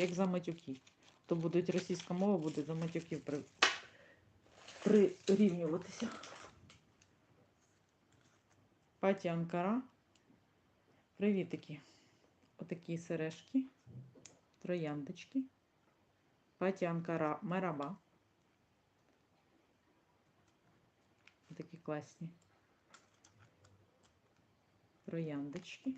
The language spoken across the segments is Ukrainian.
як за матюки. То будуть російська мова, буде до матюків при... прирівнюватися. Паті Анкара. Привітики. Отакі сережки, трояндочки. Паті Анкара Мераба. Такі класні. Трояндочки.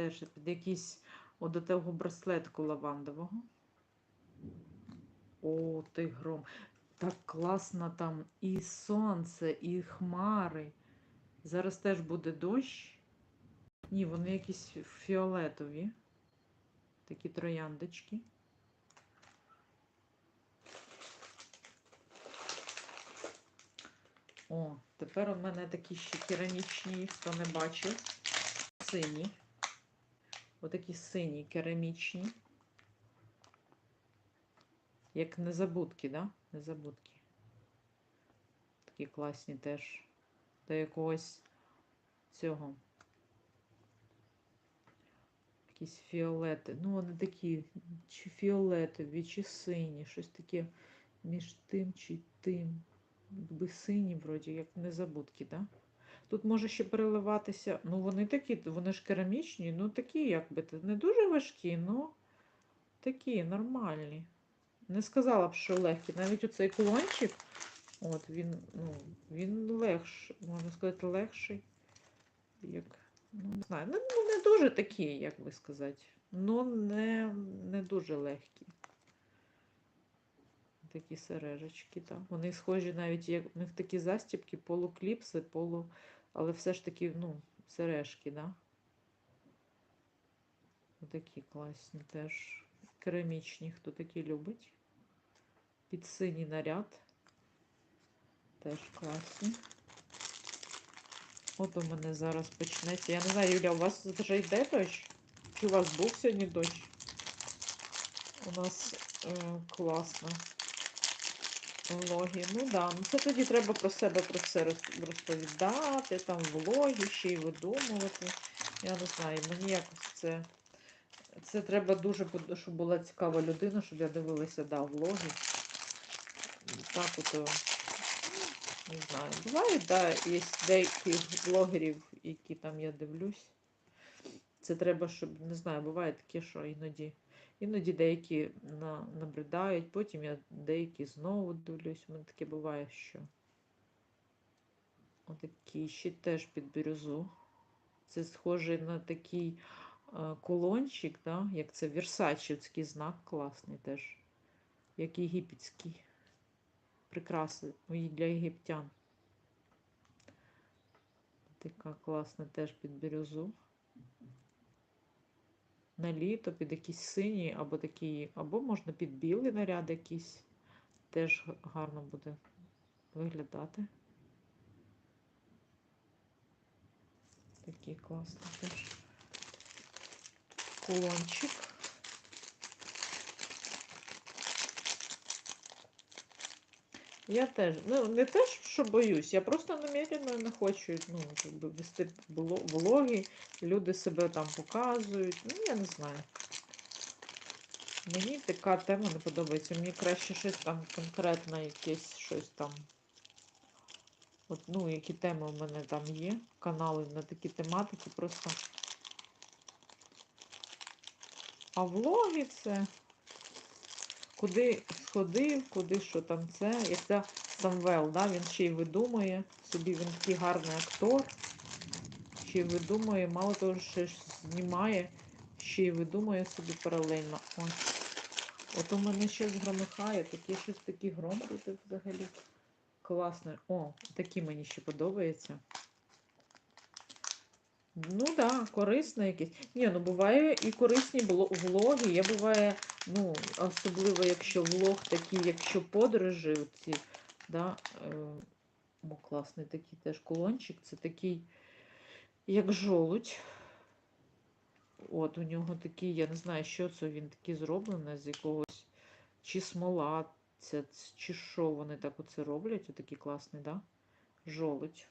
Теж під якийсь от того браслетку лавандового. О, ти гром. Так класно там і сонце, і хмари. Зараз теж буде дощ. Ні, вони якісь фіолетові. Такі трояндочки. О, тепер у мене такі ще керамічні, хто не бачив. Сині. Отакі сині керамічні. Як незабудки, да? Незабудки. Такі класні теж. До якогось цього. Якісь фіолети. Ну, вони такі, чи фіолетові, чи сині, щось таке між тим чи тим. Якби сині, вроді, як незабудки, да? Тут може ще переливатися. Ну, вони такі, вони ж керамічні, ну такі, якби не дуже важкі, ну такі нормальні. Не сказала б, що легкі. Навіть оцей кулончик, от він, ну, він легший, можна сказати, легший. Як, ну, не знаю, ну, ну, не дуже такі, як би сказати. Ну, не, не дуже легкі. Такі сережечки, так. Вони схожі навіть, як у них такі застібки, полукліпси, полу, але все ж таки, ну, сережки, да? Такі класні теж. Керамічні, хто такі любить. Під синій наряд. Теж класні. От у мене зараз почнеться. Я не знаю, Юля, у вас вже йде дощ? Чи у вас був сьогодні дощ? У нас е, класно. Влоги. Ну да, ну це тоді треба про себе про все роз- розповідати, там влоги ще й видумувати. Я не знаю, мені якось це. Це треба дуже, щоб була цікава людина, щоб я дивилася, да, влоги. Так от, не знаю. Бувають, да, є деяких блогерів, які там я дивлюсь. Це треба, щоб, не знаю, буває таке, що іноді. Іноді деякі на, набридають, потім я деякі знову дивлюсь. У мене таке буває, що отакий ще теж під бірюзу. Це схоже на такий е, колончик, да? як це Версачівський знак класний теж, як єгипетський. Прикраси для єгиптян. Така класна теж під бірюзу на літо під якісь сині або такі, або можна під білий наряд якийсь. Теж гарно буде виглядати. Такий класний теж кулончик. Я теж, ну не те, що боюсь, я просто намірено не хочу ну, вести влоги, люди себе там показують. Ну, я не знаю. Мені така тема не подобається. Мені краще щось там конкретне, якесь щось там. От, ну, які теми у мене там є, канали на такі тематики просто. А влоги це куди сходив, куди що там це. Як це Самвел, да? він ще й видумує собі, він такий гарний актор. Ще й видумує, мало того, що знімає, ще й видумує собі паралельно. Ось. От у мене щось громихає, таке щось такий гром буде взагалі. Класно. О, такі мені ще подобаються. Ну так, да, корисно якесь. Ні, ну буває і корисні влоги. Я буває, ну, особливо, якщо влог такий, якщо подорожі, ці, да, е, класний такий теж кулончик. Це такий, як жолудь. От, у нього такий, я не знаю, що це він такий зроблений, з якогось чи смола, це, чи що вони так оце роблять, отакий класний, да? Жолудь.